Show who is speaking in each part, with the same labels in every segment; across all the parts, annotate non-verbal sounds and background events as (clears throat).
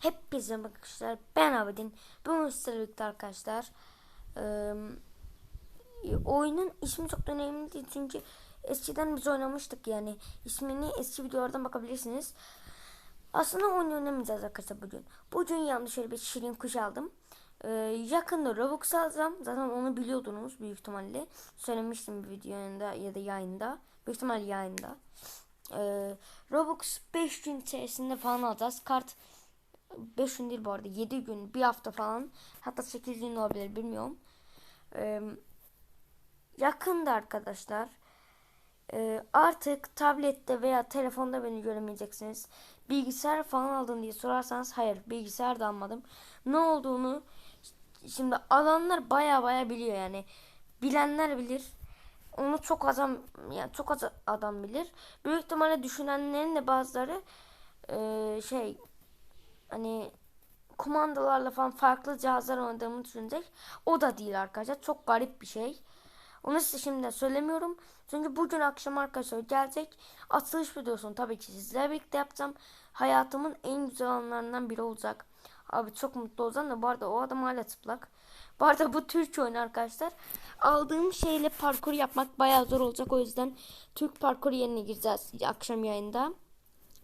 Speaker 1: Hepinize arkadaşlar. Ben Abidin. Bugün sizlerle arkadaşlar. Ee, oyunun ismi çok önemli çünkü eskiden biz oynamıştık yani. ismini eski videolardan bakabilirsiniz. Aslında oyun oynamayacağız arkadaşlar bugün. Bugün yanlış şöyle bir şirin kuş aldım. Ee, yakında Robux alacağım. Zaten onu biliyordunuz büyük ihtimalle. Söylemiştim bir videoda ya da yayında. Büyük ihtimalle yayında. Ee, Robux 5 gün içerisinde falan alacağız. Kart 5 gün değil bu arada 7 gün bir hafta falan hatta 8 gün olabilir bilmiyorum. Ee, yakında arkadaşlar ee, artık tablette veya telefonda beni göremeyeceksiniz. Bilgisayar falan aldın diye sorarsanız hayır bilgisayar da almadım. Ne olduğunu şimdi alanlar baya baya biliyor yani. Bilenler bilir. Onu çok adam yani çok az adam bilir. Büyük ihtimalle düşünenlerin de bazıları e, şey hani kumandalarla falan farklı cihazlar oynadığımı düşünecek. O da değil arkadaşlar. Çok garip bir şey. Onu size şimdi söylemiyorum. Çünkü bugün akşam arkadaşlar gelecek. Atılış videosunu tabii ki sizlerle birlikte yapacağım. Hayatımın en güzel anlarından biri olacak. Abi çok mutlu olacağım da bu arada o adam hala çıplak. Bu arada bu Türk oyunu arkadaşlar. Aldığım şeyle parkur yapmak bayağı zor olacak. O yüzden Türk parkur yerine gireceğiz akşam yayında.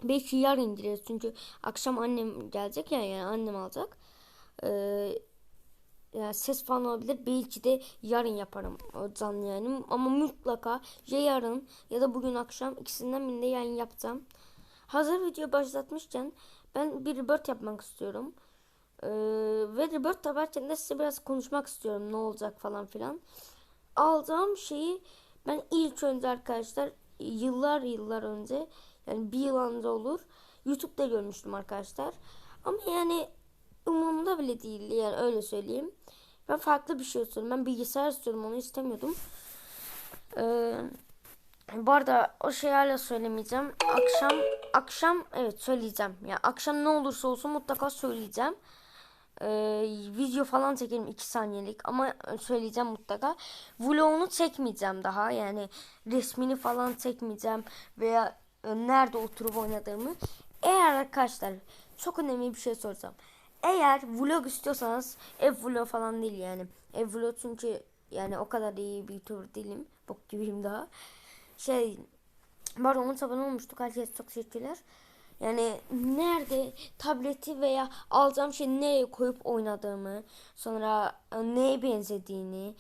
Speaker 1: Belki yarın gireriz çünkü akşam annem gelecek ya yani annem alacak. Ee, yani ses falan olabilir. Belki de yarın yaparım o canlı yani. Ama mutlaka ya yarın ya da bugün akşam ikisinden birinde yayın yapacağım. Hazır video başlatmışken ben bir rebirth yapmak istiyorum. Ee, ve rebirth yaparken de size biraz konuşmak istiyorum ne olacak falan filan. Alacağım şeyi ben ilk önce arkadaşlar yıllar yıllar önce yani bir yıl önce olur. YouTube'da görmüştüm arkadaşlar. Ama yani umurumda bile değil yani öyle söyleyeyim. Ben farklı bir şey istiyorum. Ben bilgisayar istiyordum onu istemiyordum. Ee, bu arada o şeyi hala söylemeyeceğim. Akşam akşam evet söyleyeceğim. Ya yani akşam ne olursa olsun mutlaka söyleyeceğim. Ee, video falan çekerim 2 saniyelik ama söyleyeceğim mutlaka. Vlogunu çekmeyeceğim daha. Yani resmini falan çekmeyeceğim veya nerede oturup oynadığımı. Eğer arkadaşlar çok önemli bir şey soracağım. Eğer vlog istiyorsanız ev vlog falan değil yani. Ev vlog çünkü yani o kadar iyi bir tur değilim. Bok gibiyim daha. Şey arada 10 abone olmuştuk. Herkese çok teşekkürler. Yani nerede tableti veya alacağım şey nereye koyup oynadığımı, sonra e, neye benzediğini,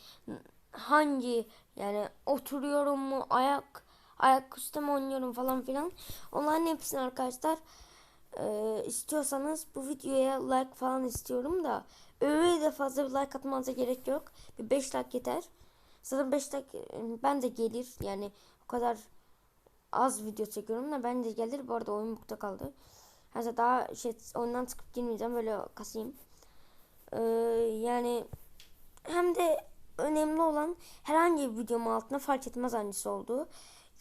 Speaker 1: hangi yani oturuyorum mu, ayak ayak üstte mi oynuyorum falan filan. Onların hepsini arkadaşlar e, istiyorsanız bu videoya like falan istiyorum da öyle de fazla bir like atmanıza gerek yok. Bir 5 like yeter. Zaten 5 like ben de gelir yani o kadar az video çekiyorum da bence gelir. Bu arada oyun bukta kaldı. Her daha şey ondan çıkıp girmeyeceğim böyle kasayım. Ee, yani hem de önemli olan herhangi bir videomun altına fark etmez hangisi olduğu.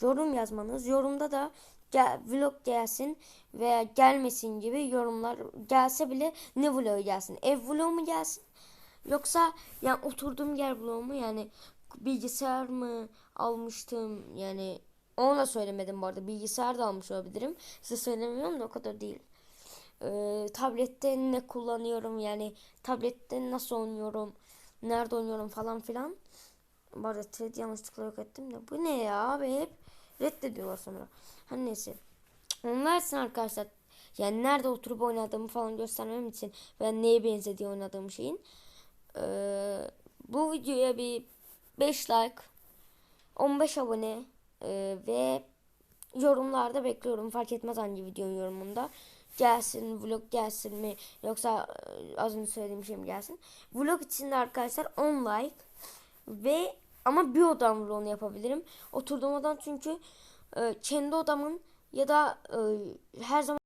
Speaker 1: Yorum yazmanız. Yorumda da gel, vlog gelsin veya gelmesin gibi yorumlar gelse bile ne vlog gelsin? Ev vlog mu gelsin? Yoksa yani oturduğum yer vlog mu? Yani bilgisayar mı almıştım? Yani onu da söylemedim bu arada. Bilgisayar da almış olabilirim. Size söylemiyorum da o kadar değil. Ee, tablette ne kullanıyorum yani tablette nasıl oynuyorum nerede oynuyorum falan filan. Bu arada yanlışlıkla yok ettim de. Bu ne ya abi hep reddediyorlar sonra. Hani neyse. Onlar için arkadaşlar yani nerede oturup oynadığımı falan göstermem için ve neye benzediği oynadığım şeyin. Ee, bu videoya bir 5 like 15 abone ee, ve yorumlarda bekliyorum. Fark etmez hangi videonun yorumunda. Gelsin, vlog gelsin mi yoksa e, az önce söylediğim şey mi gelsin. Vlog için de arkadaşlar 10 like ve ama bir odam vlogunu yapabilirim. Oturduğum odam çünkü e, kendi odamın ya da e, her zaman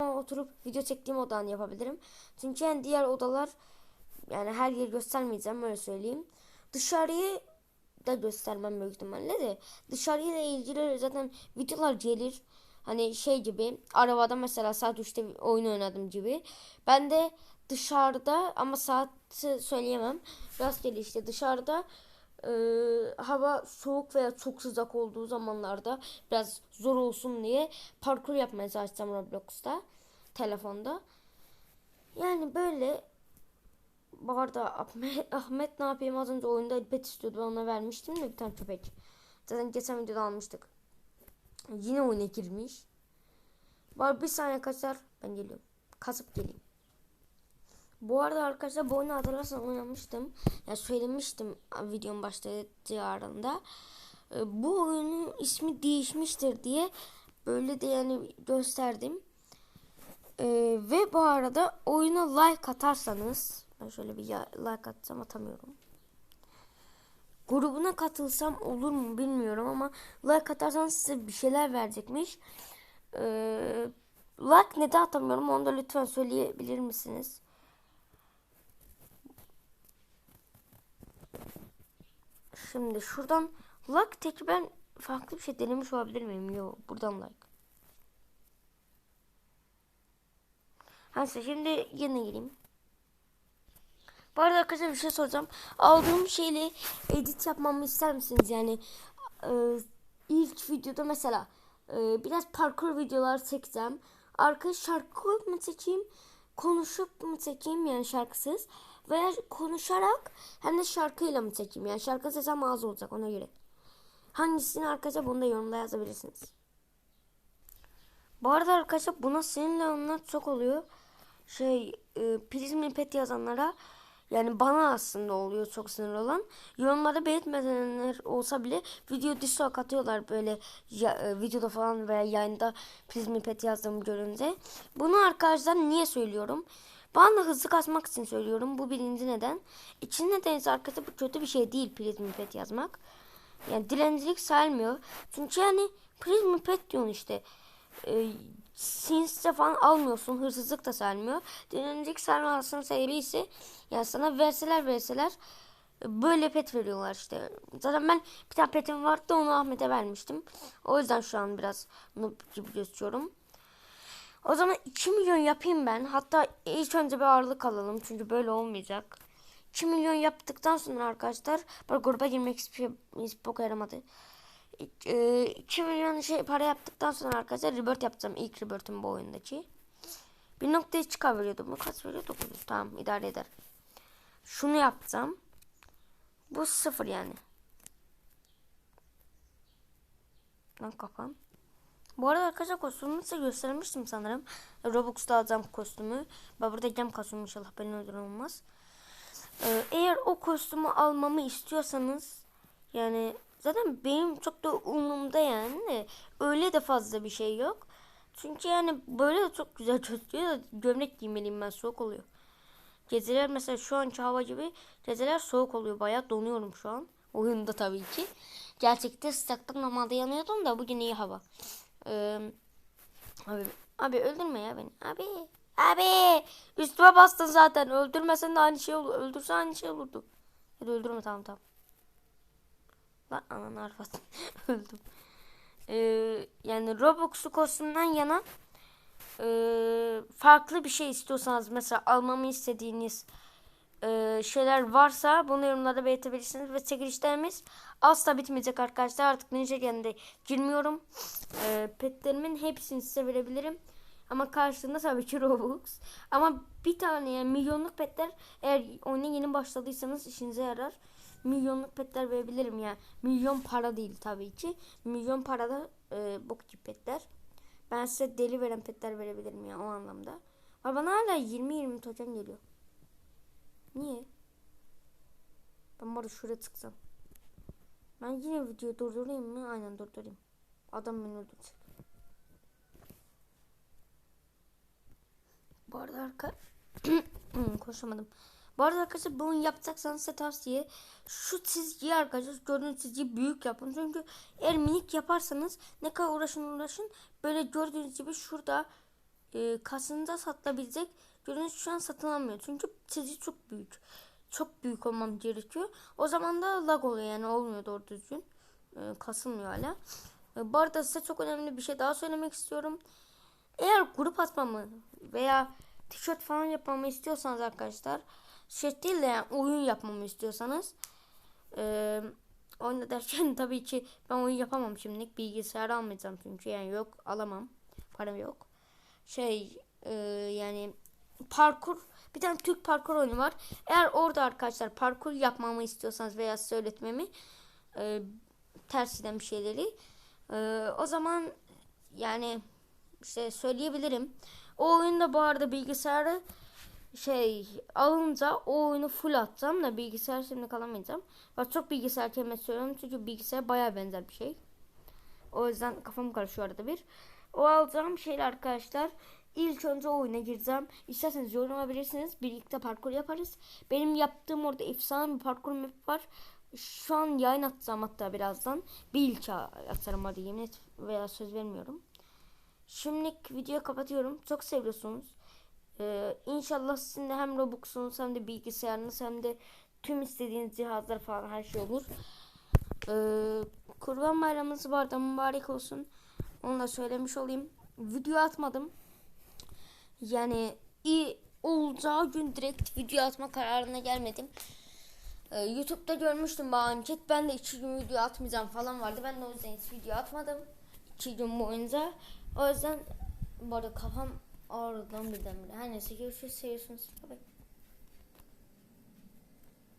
Speaker 1: oturup video çektiğim odanı yapabilirim. Çünkü yani diğer odalar yani her yeri göstermeyeceğim öyle söyleyeyim. Dışarıyı da göstermem büyük ihtimalle de dışarıyla ilgili zaten videolar gelir. Hani şey gibi arabada mesela saat 3'te oyun oynadım gibi. Ben de dışarıda ama saati söyleyemem. Rastgele işte dışarıda e, hava soğuk veya çok sıcak olduğu zamanlarda biraz zor olsun diye parkur yapmaya çalışacağım Roblox'ta telefonda. Yani böyle bu arada Ahmet, Ahmet ne yapayım az önce oyunda pet istiyordu ben ona vermiştim de bir tane köpek. Zaten geçen videoda almıştık. Yine oyuna girmiş. Var bir saniye kaçar ben geliyorum. Kasıp geleyim. Bu arada arkadaşlar bu oyunu hatırlarsan oynamıştım. Ya söylemiştim videonun başladığı aranda. Ee, Bu oyunun ismi değişmiştir diye böyle de yani gösterdim. Ee, ve bu arada oyuna like atarsanız ben şöyle bir like atsam atamıyorum. Grubuna katılsam olur mu bilmiyorum ama like atarsanız size bir şeyler verecekmiş. Ee, like neden atamıyorum onu da lütfen söyleyebilir misiniz? Şimdi şuradan like tek ben farklı bir şey denemiş olabilir miyim? Yok buradan like. Neyse şimdi yine gireyim. Bu arada arkadaşlar bir şey soracağım. Aldığım şeyle edit yapmamı ister misiniz? Yani e, ilk videoda mesela e, biraz parkur videolar çekeceğim. Arka şarkı mı çekeyim? Konuşup mu çekeyim yani şarkısız? Veya konuşarak hem de şarkıyla mı çekeyim? Yani şarkı sesem az olacak ona göre. Hangisini arkadaşlar bunu da yorumda yazabilirsiniz. Bu arada arkadaşlar buna seninle onlar çok oluyor. Şey e, prizmli pet yazanlara yani bana aslında oluyor çok sinir olan. Yorumlarda belirtmeyenler olsa bile video dislike atıyorlar böyle ya, e, videoda falan veya yayında prizmli pet yazdığımı görünce. Bunu arkadaşlar niye söylüyorum? Bana hızlı kasmak için söylüyorum. Bu birinci neden. İkinci neden ise arkadaşlar bu kötü bir şey değil prizmli pet yazmak. Yani dilencilik sayılmıyor. Çünkü yani prizmli pet diyorsun işte. E, sinsi falan almıyorsun. Hırsızlık da sayılmıyor. Dilencilik sayılmasının sebebi ise yani sana verseler verseler böyle pet veriyorlar işte. Zaten ben bir tane petim vardı onu Ahmet'e vermiştim. O yüzden şu an biraz noob gibi gözüküyorum. O zaman 2 milyon yapayım ben. Hatta ilk önce bir ağırlık alalım. Çünkü böyle olmayacak. 2 milyon yaptıktan sonra arkadaşlar böyle gruba girmek hiçbir, hiçbir boka yaramadı. 2 milyon şey para yaptıktan sonra arkadaşlar rebirth yapacağım. ilk rebirth'im bu oyundaki. 1.3k veriyordu. Bu kaç veriyor? 900. Tamam idare eder. Şunu yapacağım. Bu sıfır yani. Lan kapan. Bu arada arkadaşlar kostümümü size göstermiştim sanırım. Robux'ta alacağım kostümü. Ben burada gem kasıyorum inşallah beni öldüren olmaz. Ee, eğer o kostümü almamı istiyorsanız yani zaten benim çok da umurumda yani öyle de fazla bir şey yok. Çünkü yani böyle de çok güzel (laughs) gözüküyor da gömlek giymeliyim ben soğuk oluyor. Geceler mesela şu anki hava gibi geceler soğuk oluyor bayağı donuyorum şu an. Oyunda tabii ki. Gerçekte sıcaktan normalde yanıyordum da bugün iyi hava. Abi, abi öldürme ya beni. Abi. Abi. Üstüme bastın zaten. Öldürmesen de aynı şey olur. Öldürse aynı şey olurdu. Ya da öldürme tamam tamam. Lan anan arfat. (laughs) Öldüm. Ee, yani Robux'u kostümden yana e, farklı bir şey istiyorsanız mesela almamı istediğiniz e, şeyler varsa bunu yorumlarda belirtebilirsiniz ve çekilişlerimiz asla bitmeyecek arkadaşlar. Artık Ninja Game'de girmiyorum. E, petlerimin hepsini size verebilirim. Ama karşılığında tabii ki Robux. Ama bir tane yani milyonluk petler eğer oyuna yeni başladıysanız işinize yarar. Milyonluk petler verebilirim yani milyon para değil tabii ki. Milyon parada e, bok gibi petler. Ben size deli veren petler verebilirim ya o anlamda. Ama bana hala 20-20 token geliyor. Niye? Ben burada şuraya tıksam. Ben yine videoyu durdurayım mı? Aynen durdurayım. Adam beni öldürecek. Bu arada arka... (clears throat) Konuşamadım. Bu arada arkadaşlar bunu yapacaksanız size tavsiye şu çizgiyi arkadaşlar gördüğünüz çizgiyi büyük yapın. Çünkü eğer minik yaparsanız ne kadar uğraşın uğraşın böyle gördüğünüz gibi şurada e, kasında satılabilecek görüntü şu an satılamıyor. Çünkü çizgi çok büyük. Çok büyük olmam gerekiyor. O zaman da lag oluyor yani olmuyor doğru düzgün. E, kasılmıyor hala. E, bu arada size çok önemli bir şey daha söylemek istiyorum. Eğer grup atmamı veya tişört falan yapmamı istiyorsanız arkadaşlar tişört değil de yani oyun yapmamı istiyorsanız e, oyunda derken (laughs) tabii ki ben oyun yapamam şimdilik bilgisayar almayacağım çünkü yani yok alamam param yok şey e, yani parkur bir tane Türk parkur oyunu var eğer orada arkadaşlar parkur yapmamı istiyorsanız veya söyletmemi e, tersinden bir şeyleri e, o zaman yani işte söyleyebilirim. O oyunda bu arada bilgisayarı şey alınca o oyunu full atacağım da bilgisayar şimdi kalamayacağım. Bak çok bilgisayar kelimesi söylüyorum çünkü bilgisayar baya benzer bir şey. O yüzden kafam karışıyor arada bir. O alacağım şeyler arkadaşlar. İlk önce oyuna gireceğim. İsterseniz yorum alabilirsiniz. Birlikte parkur yaparız. Benim yaptığım orada efsane bir parkur map var. Şu an yayın atacağım hatta birazdan. Bir ilk atarım hadi yemin et veya söz vermiyorum. Şimdilik videoyu kapatıyorum. Çok seviyorsunuz. Ee, inşallah sizin de hem Robux'unuz hem de bilgisayarınız hem de tüm istediğiniz cihazlar falan her şey olur. Ee, Kurban bayramınız bu arada mübarek olsun. Onu da söylemiş olayım. Video atmadım. Yani iyi olacağı gün direkt video atma kararına gelmedim. Ee, YouTube'da görmüştüm bu anket. Ben de iki gün video atmayacağım falan vardı. Ben de o yüzden hiç video atmadım. İki gün boyunca. O yüzden bu arada kafam ağrıdan birdenbire. Her neyse görüşürüz. Seviyorsunuz. Bye bye.